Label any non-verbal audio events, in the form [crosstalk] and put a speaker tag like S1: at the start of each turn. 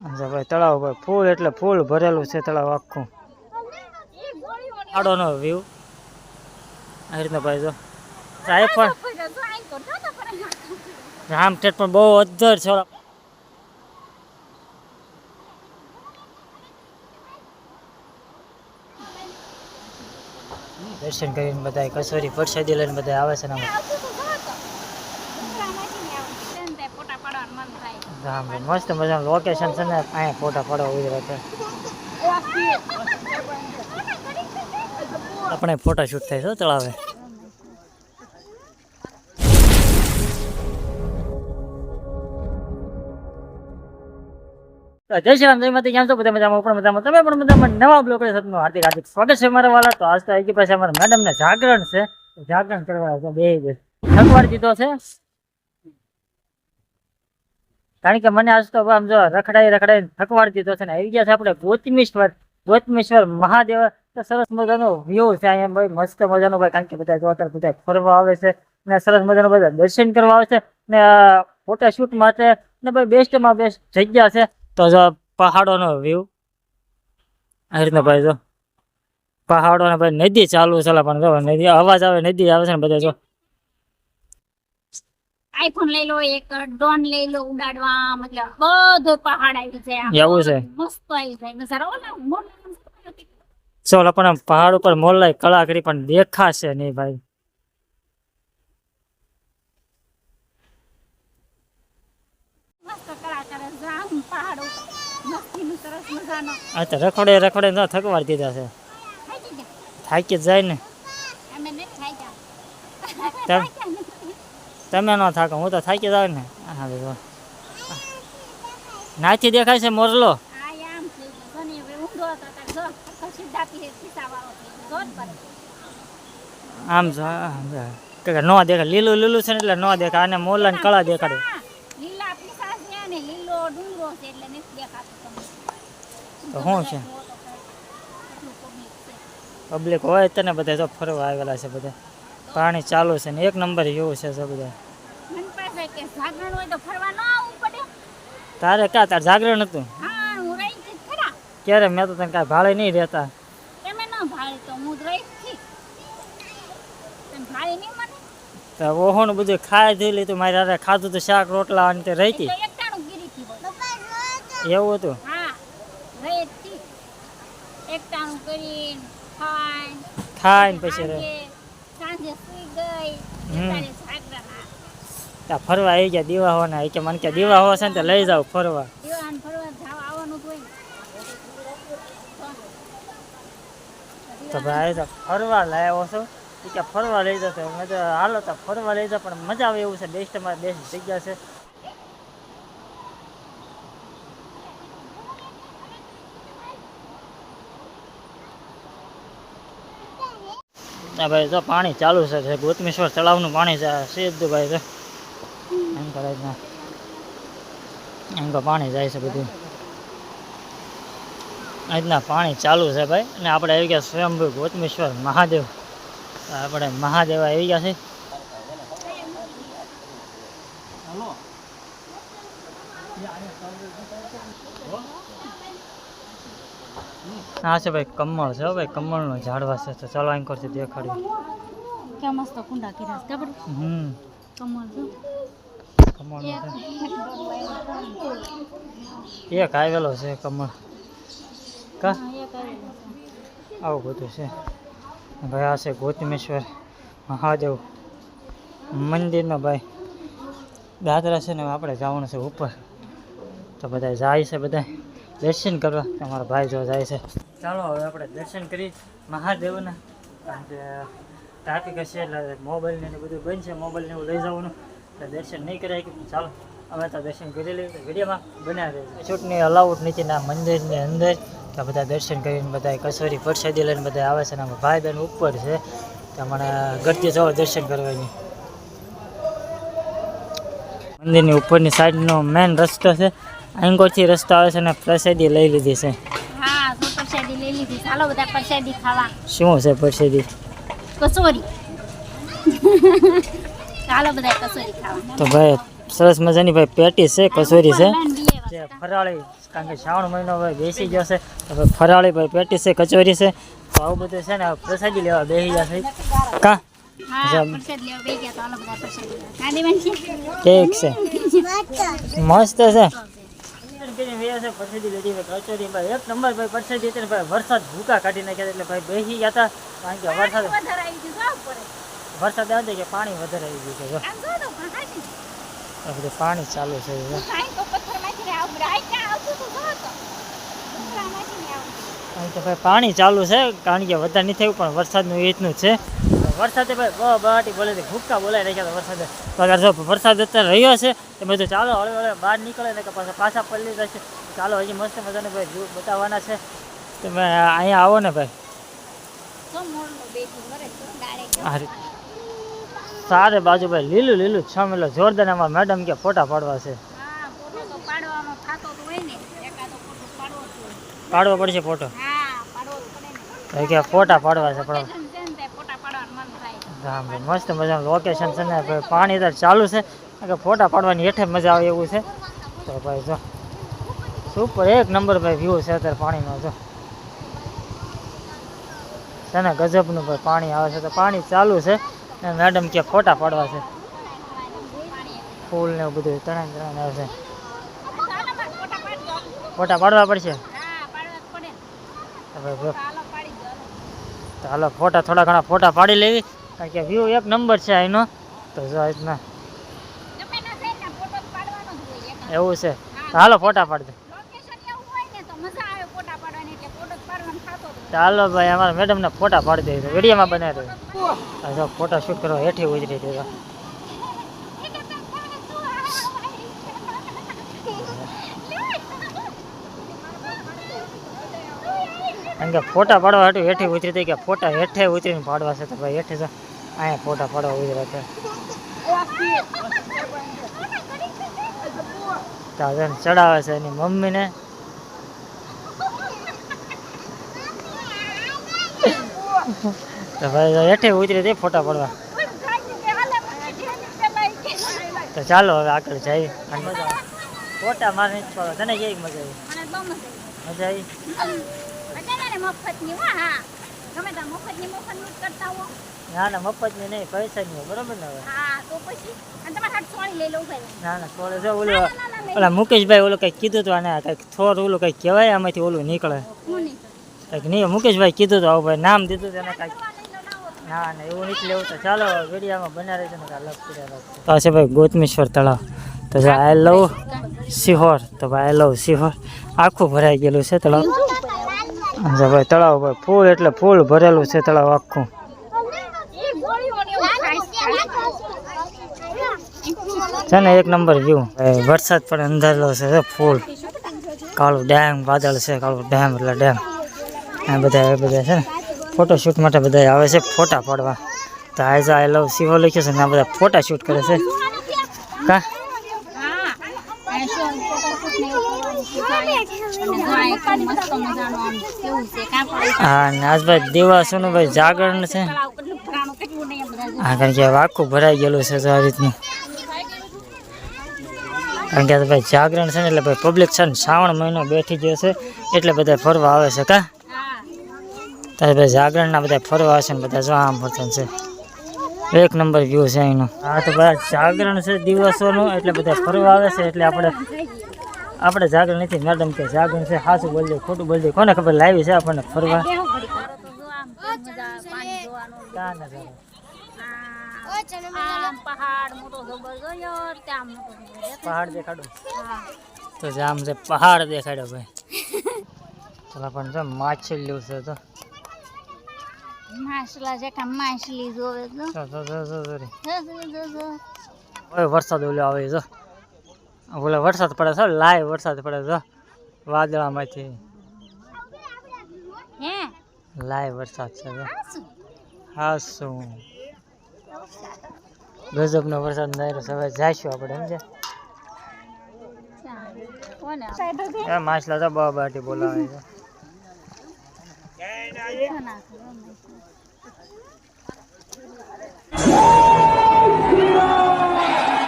S1: ભાઈ તળાવ ભાઈ ફૂલ એટલે ફૂલ ભરેલું છે તળાવ આખું. આડોનો વ્યૂ આ રીતના ભાઈ જો. સાહેબ પણ રામ રામટેટ પણ બહુ અજ્જર છે. દર્શન કરીને બધા કસોરી પરસાદી લઈને બધા આવે છે ને આમાં. રામ. મસ્ત મજાનું લોકેશન છે ને, અહીંયા ફોટા પડવા ઊભી છે. આપણે ફોટા શૂટ થાય છે તળાવે જય શ્રી રામ, જય માતા કેમ છો? બધા મજામાં? પણ મજામાં. તમે પણ મજામાં? નવા બ્લોક સતનું હાર્દિક હાર્દિક સ્વાગત છે મારા વાલા તો આજ તો આવી પાસે અમારા મેડમ ને જાગરણ છે. જાગરણ કરવા બે થકવાડ દીધો છે. કારણ કે મને આજ તો આમ જો રખડાઈ રખડાઈ થકવાડ દીધો છે ને આવી ગયા છે આપણે ગોતમેશ્વર ગોતમેશ્વર મહાદેવ. તો સરસ મજાનો વ્યૂ છે અહીંયા ભાઈ, મસ્ત મજાનો ભાઈ, કારણ કે બધા જોતા બધા ફરવા આવે છે ને સરસ મજાનો બધા દર્શન કરવા આવે છે ને ફોટા શૂટ માટે ને ભાઈ બેસ્ટમાં બેસ્ટ જગ્યા છે. તો જો પહાડોનો વ્યૂ આ રીતના ભાઈ જો પહાડો ને ભાઈ નદી ચાલુ છે પણ જો નદી, અવાજ આવે, નદી આવે છે ને બધા જો.
S2: આઈફોન લઈ લો એક ડ્રોન લઈ લો ઉડાડવા મતલબ બધું પહાડ આવી જાય
S1: એવું છે?
S2: મસ્ત આવી જાય. નજારો ઓલા મોટા
S1: ચાલો પણ આમ પહાડ ઉપર મોલાય કલાકરી પણ દેખાશે નહીં ભાઈ. આ તો રખડે રખડે ન થકવાડ દીધા છે.
S2: થાકી
S1: જાય ને. તેમ [laughs] તમે ન થાકો હું તો થાકી જાવ ને. હા જો નાથી દેખાય છે મોરલો?
S2: આમ ને
S1: દેખાય. લીલું લીલું છે ને એટલે ન દેખાય. અને મોરલા ને કળા દેખાડે. તો શું છે? પબ્લિક હોય તને બધા જો ફરવા આવેલા છે બધા. પાણી ચાલુ છે ને એક નંબર એવું છે બધા તારે ક્યાં તાર જાગરણ હતું? ક્યારે? મેં તો તને કાંઈ ભાડે નહીં રહેતા.
S2: તો
S1: ઓહોનું બધું ખાઈ થઈ લીધું મારી અરે ખાધું તો શાક રોટલા અને તે રહી હતી
S2: તો એકટાણું ગીરી થી બોલ.
S1: એવું હતું?
S2: ખાઈ
S1: ને પછી રહે. ત્યાં ફરવા આવી ગયા દીવા હોવાના એ કે મને કે દીવા હોવા છે ને તો લઈ જાવ ફરવા. તો ભાઈ તો ફરવા લાવ્યો છો. એ કે ફરવા લઈ જતો મેં તો હાલો તો ફરવા લઈ જાવ પણ મજા આવે એવું છે. બેસ્ટમાં બેસ્ટ જગ્યા છે. ના ભાઈ જો પાણી ચાલુ છે ગોતમેશ્વર તળાવનું પાણી છે, આ સીધું ભાઈ છે એમ કરે એમ તો પાણી જાય છે બધું. આજના પાણી ચાલુ છે ભાઈ, અને આપણે આવી ગયા સ્વયંભૂ ગોતમેશ્વર મહાદેવ. આપણે મહાદેવ આવી ગયા છે. હા છે ભાઈ કમળ છે હો ભાઈ કમળનો ઝાડવા છે તો ચાલો અહીં કરતી દેખાડ્યું
S2: કેવા મસ્ત કુંડા કર્યા છે ખબર
S1: હમ.
S2: કમળ જો
S1: કમળનો છે. એક આવેલો છે કમળ. કા? આવું બધું છે. ભાઈ આ છે ગૌતમેશ્વર મહાદેવ મંદિરનો ભાઈ. દાદરા છે ને આપણે જવાનું છે ઉપર. તો બધા જાય છે બધા દર્શન કરવા. તમારા ભાઈ જો જાય છે. ચાલો હવે આપણે દર્શન કરી મહાદેવના. કારણ કે ટ્રાફિક હશે એટલે મોબાઈલને બધું બંધ છે. મોબાઈલને એવું લઈ જવાનું. એટલે દર્શન નહીં કરાય કે ચાલો અમે તો દર્શન કરી લઈએ. વિડીયોમાં બનાવી દઈએ છૂટની અલાઉટ નથી ના મંદિરની અંદર. તો બધા દર્શન કરીને બધા કસોરી પરસાદી લઈને બધા આવે છે ને આમાં ભાઈ બહેન ઉપર છે. તો મને ગરતી જવા દર્શન કરવાની. મંદિરની ઉપરની સાઈડનો મેન રસ્તો છે. અહીંકોથી રસ્તો આવે છે ને પ્રસાદી લઈ લીધી છે.
S2: હા તો પ્રસાદી લઈ લીધી ચાલો બધા પ્રસાદી ખાવા.
S1: શું છે પ્રસાદી?
S2: કચોરી ચાલો બધા કચોરી ખાવા.
S1: તો ભાઈ સરસ મજાની ભાઈ પેટી છે કસોરી છે. જે ફરાળી કારણ કે શ્રાવણ મહિનો ભાઈ બેસી ગયો છે ભાઈ ફરાળી ભાઈ પેટી છે કચોરી છે. તો આવું બધું છે ને પ્રસાદી લેવા બેસી
S2: ગયા છે. કા? બધા છે. મસ્ત કાંદી
S1: ઠીક છે મસ્ત છે પ્રસાદી લીધી ભાઈ કચોરી ભાઈ એક નંબર ભાઈ પ્રસાદી હતી ભાઈ વરસાદ ભૂકા કાઢી નાખ્યા એટલે ભાઈ બેસી ગયા હતા કારણ કે વરસાદ વરસાદ આવે કે પાણી વધારે આવી ગયું છે બધું પાણી ચાલુ છે.
S2: તો
S1: ભાઈ પાણી ચાલુ છે કારણ કે વધારે નહીં થયું પણ વરસાદનું એ રીતનું જ છે. વરસાદે ભાઈ બહુ બહાટી બોલે છે. ભૂક્કા બોલાઈ નાખ્યા હતા વરસાદે. પગાર જો વરસાદ અત્યારે રહ્યો છે એ બધું ચાલો હળવે હળવે બહાર નીકળે ને કે પાછા પાછા પડી જશે ચાલો હજી મસ્ત મજાને ભાઈ જૂ બતાવવાના છે. તમે અહીંયા આવો ને ભાઈ. સારે બાજુ ભાઈ લીલું લીલું છમેલો જોરદાર એમાં મેડમ કે ફોટા પાડવા છે.
S2: પાડવો
S1: પડશે ફોટો. કે ફોટા પાડવા છે પણ
S2: Location છે ને તે ફોટા પાડવાનું મન થાય
S1: હા ભાઈ મસ્ત મજાનું લોકેશન છે ને, ભાઈ પાણી તો ચાલુ છે. કે ફોટા પાડવાની હેઠે મજા આવે એવું છે. તો ભાઈ જો સુપર એક નંબર ભાઈ વ્યૂ છે અત્યારે પાણીનો, જો. છે ને, ગજબનું ભાઈ પાણી આવે છે. તો પાણી ચાલુ છે. અને મેડમ કે ફોટા પાડવા છે. ફૂલ ને બધું ત્રણે ત્રણ આવે છે.
S2: ફોટા
S1: પાડવા પડશે?
S2: ચાલો
S1: ફોટા થોડા ઘણા ફોટા પાડી લેવી. કારણ કે વ્યૂ એક નંબર છે અહીંનો તો જો આ રીતના
S2: ગમે ના થાય ને ફોટો તો પાડવાનો જ હોય એક
S1: એવું છે. તો હાલો ફોટા પાડી દે.
S2: લોકેશન એવું હોય ને તો મજા આવે ફોટા પાડવાની એટલે ફોટો જ પાડવાનો થાતો જ
S1: ચાલો ભાઈ અમારા મેડમને ફોટા પાડી દઈએ વિડીયોમાં બનાવી દઈએ આ જો ફોટા શૂટ કરવા હેઠી ઉતરી દીધો [laughs] કારણ કે ફોટા પાડવા હાટું હેઠી ઉતરી હતી કે ફોટા હેઠે ઉતરીને પાડવા છે તો ભાઈ હેઠે જો. અહીંયા ફોટા પાડવા ઉજરા છે. તો ચડાવે છે એની મમ્મીને. તો ભાઈ હેઠે ઉતરી દે ફોટા પડવા. તો ચાલો હવે આગળ જઈએ. અને મજા ફોટા મારે છોડો તને કેવી મજા આવી? મજા આવી.
S2: મફતની હા. ગમે ત્યાં મફતની મફતનું જ કરતા હો.
S1: ના ના મફતની નહીં પૈસા નહીં બરોબર ને હવે?
S2: હા તો પછી અને તમારે હાથ સોળી લઈ લઉં ભાઈ
S1: ના ના થોડે જો ઓલું ઓલા મુકેશભાઈ ઓલું કંઈક કીધું હતું અને કંઈક થોર ઓલું કંઈક કહેવાય આમાંથી ઓલું નીકળે. કંઈક નહીં મુકેશભાઈ કીધું હતું આવું ભાઈ નામ દીધું હતું એને કાંઈક. ના ના એવું નથી લેવું તો ચાલો વિડીયામાં બના છે ને લવ કર્યા તો છે ભાઈ ગોતમેશ્વર તળાવ. તો જો આઈ લવ સિહોર તો ભાઈ આઈ લવ સિહોર આખું ભરાઈ ગયેલું છે તળાવ. જો ભાઈ તળાવ ભાઈ ફૂલ એટલે ફૂલ ભરેલું છે તળાવ આખું. છે ને, એક નંબર વ્યૂ વરસાદ પણ અંધારેલો છે ફૂલ. કાળું ડેમ, વાદળ છે, કાળું ડેમ, એટલે ડેમ. આ બધા બધા છે ને ફોટોશૂટ માટે બધા આવે છે, ફોટા પાડવા. તો આઈઝ આઈ લવ શિવો લખ્યો છે ને, આ બધા ફોટા શૂટ કરે છે. કા? હા, ને આજ ભાઈ દિવાસોનું ભાઈ જાગરણ છે. કારણ કે આખું ભરાઈ ગયેલું છે તો આ રીતનું. કારણ કે ભાઈ જાગરણ છે ને એટલે ભાઈ પબ્લિક છે ને શ્રાવણ મહિનો બેઠી ગયો છે એટલે બધા ફરવા આવે છે કા? ત્યારે ભાઈ જાગરણના બધા ફરવા આવશે ને બધા જો આમ ફરતા છે. એક નંબર વ્યૂ છે અહીંનો. હા તો બધા જાગરણ છે દિવસોનું એટલે બધા ફરવા આવે છે એટલે આપણે આપણે જાગરણ નથી મેડમ કે જાગરણ છે સાચું બોલજે ખોટું બોલજે કોને ખબર લાવી છે આપણને ફરવા?
S2: પહાડ મોટો ત્યાં મોટો
S1: પહાડ દેખાડો. તો જે છે પહાડ દેખાડ્યો ભાઈ. ચલો પણ જો માછલીઓ છે તો.
S2: માછલા જેઠા માછલી જોવે તો.
S1: જો, જો, જો, જો, જો રે.
S2: જો, જો, જો, જો.
S1: ઓય વરસાદ ઓલો આવે જો. ઓલા વરસાદ પડે છે લાય વરસાદ પડે છે વાદળામાંથી.
S2: હે?
S1: લાઈવ વરસાદ છે હા શું ગજબનો વરસાદ નાયરો હવે જઈશું આપણે સમજે
S2: કોને
S1: માછલા તો બા બાટી બોલાવે છે.
S2: કરો,